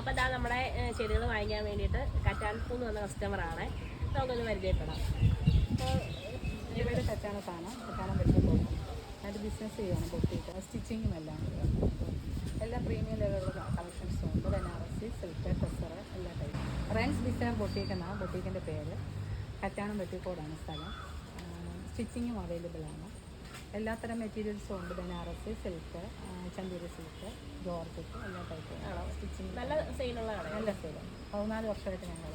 അപ്പോൾ ഇതാ നമ്മുടെ ചെടികൾ വാങ്ങിക്കാൻ വേണ്ടിയിട്ട് കറ്റാൻപൂന്ന് വന്ന കസ്റ്റമറാണ് നമുക്കൊന്ന് പരിചയപ്പെടാം. അപ്പോൾ ഇവിടെ പേര് സാധനം കച്ചാണം പഠിച്ചു പോകും അതിന്റെ ബിസിനസ് ചെയ്യുകയാണ് പൊട്ടിയിട്ട് സ്റ്റിച്ചിങ്ങും എല്ലാം എല്ലാ പ്രീമിയം ലെവലുള്ള കളക്ഷൻസും ഉണ്ട്. ബനാറസി സിൽക്ക് ടെസർ എല്ലാ ടൈപ്പും റെൻസ് ഡിസൈർ ബൊട്ടീക്ക് എന്നാണ് ബൊട്ടീക്കിന്റെ പേര്. കറ്റാണം വെട്ടിക്കോടാണ് സ്ഥലം. സ്റ്റിച്ചിങ്ങും അവൈലബിൾ ആണ്. എല്ലാത്തരം മെറ്റീരിയൽസും ഉണ്ട്. Banarasi silk Chanderi silk georgette എല്ലാ ടൈപ്പും സ്റ്റിച്ചിങ് നല്ല സെയിലുള്ള കട നല്ല സ്ഥലം പതിനാല് വർഷമായിട്ട് ഞങ്ങൾ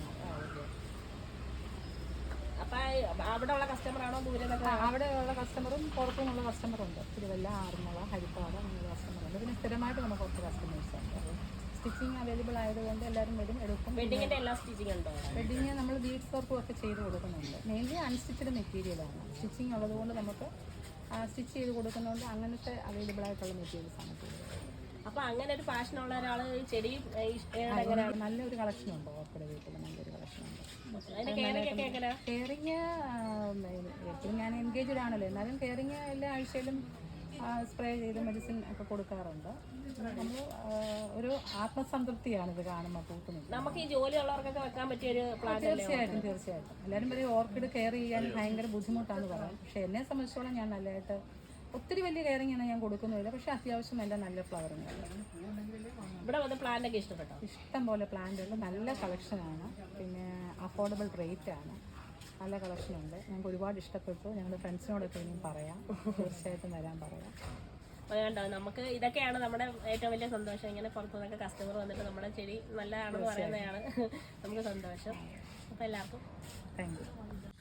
അവിടെ ഉള്ള കസ്റ്റമറാണോ ദൂരെ അവിടെയുള്ള കസ്റ്റമറും പുറത്തുനിന്നുള്ള കസ്റ്റമറുണ്ട്. തിരുവല്ല ആറന്മുള ഹരിപ്പാട് അങ്ങനെയുള്ള കസ്റ്റമറുണ്ട്. പിന്നെ സ്ഥിരമായിട്ട് നമുക്ക് കുറച്ച് കസ്റ്റമേഴ്സ് ഉണ്ട്. സ്റ്റിച്ചിങ് അവൈലബിൾ ആയതുകൊണ്ട് എല്ലാവരും വരും എടുക്കും. വെഡിങ്ങിന്റെ എല്ലാ സ്റ്റിച്ചിങ് ഉണ്ടോ? വെഡിങ് നമ്മൾ ബീഡ്സ് വർക്കും ഒക്കെ ചെയ്ത് കൊടുക്കുന്നുണ്ട്. മെയിൻലി അൺസ്റ്റിച്ചഡ് മെറ്റീരിയലാണ് സ്റ്റിച്ചിങ് ഉള്ളതുകൊണ്ട് നമുക്ക് സ്റ്റിച്ച് ചെയ്ത് കൊടുക്കുന്നതുകൊണ്ട് അങ്ങനത്തെ അവൈലബിൾ ആയിട്ടുള്ള മെറ്റീരിയൽസ് ആണ് കൂടുതൽ. അപ്പോൾ അങ്ങനെ ഒരു ഫാഷൻ ഉള്ള ഒരാൾ ചെടി നല്ലൊരു കളക്ഷൻ ഉണ്ട്? ഓർക്കിഡ് വീട്ടിൽ നല്ലൊരു കളക്ഷൻ ഉണ്ട്? കെയറിങ് എപ്പോഴും ഞാൻ എൻഗേജ്ഡ് ആണല്ലോ. എന്നാലും കെയറിങ് എല്ലാ ആഴ്ചയിലും സ്പ്രേ ചെയ്ത് മെഡിസിൻ ഒക്കെ കൊടുക്കാറുണ്ട്. നമ്മൾ ഒരു ആത്മസംതൃപ്തിയാണ് ഇത് കാണുമ്പോൾ പൂക്കുന്നത് നമുക്ക് ഈ ജോലിയുള്ളവർക്കൊക്കെ വെക്കാൻ പറ്റിയ ഒരു തീർച്ചയായിട്ടും തീർച്ചയായിട്ടും. എല്ലാവരും പറയും ഓർക്കിഡ് കെയർ ചെയ്യാൻ ഭയങ്കര ബുദ്ധിമുട്ടാണെന്ന് പറയാം. പക്ഷെ എന്നെ സംബന്ധിച്ചോളം ഞാൻ നല്ലതായിട്ട് ഒത്തിരി വലിയ കെയറിങ് ആണ് ഞാൻ കൊടുക്കുന്നില്ല പക്ഷെ അത്യാവശ്യം എല്ലാം നല്ല ഫ്ലവറിങ് ഇവിടെ വന്ന് പ്ലാന്റൊക്കെ ഇഷ്ടപ്പെട്ടോ? ഇഷ്ടം പോലെ പ്ലാന്റുകൾ നല്ല കളക്ഷനാണ് പിന്നെ അഫോർഡബിൾ റേറ്റ് ആണ്. നല്ല കളക്ഷൻ കളക്ഷനുണ്ട് ഞങ്ങൾക്ക് ഒരുപാട് ഇഷ്ടപ്പെട്ടു. ഞങ്ങളുടെ ഫ്രണ്ട്സിനോടൊക്കെ ഇനിയും പറയാം. തീർച്ചയായിട്ടും വരാൻ പറയാം. അപ്പോൾ കണ്ടോ നമുക്ക് ഇതൊക്കെയാണ് നമ്മുടെ ഏറ്റവും വലിയ സന്തോഷം. ഇങ്ങനെ പുറത്തുനിന്നൊക്കെ കസ്റ്റമർ വന്നിട്ട് നമ്മുടെ ചെടി നല്ലതാണെന്ന് പറയുന്നതാണ് നമുക്ക് സന്തോഷം. അപ്പോൾ എല്ലാവർക്കും താങ്ക് യു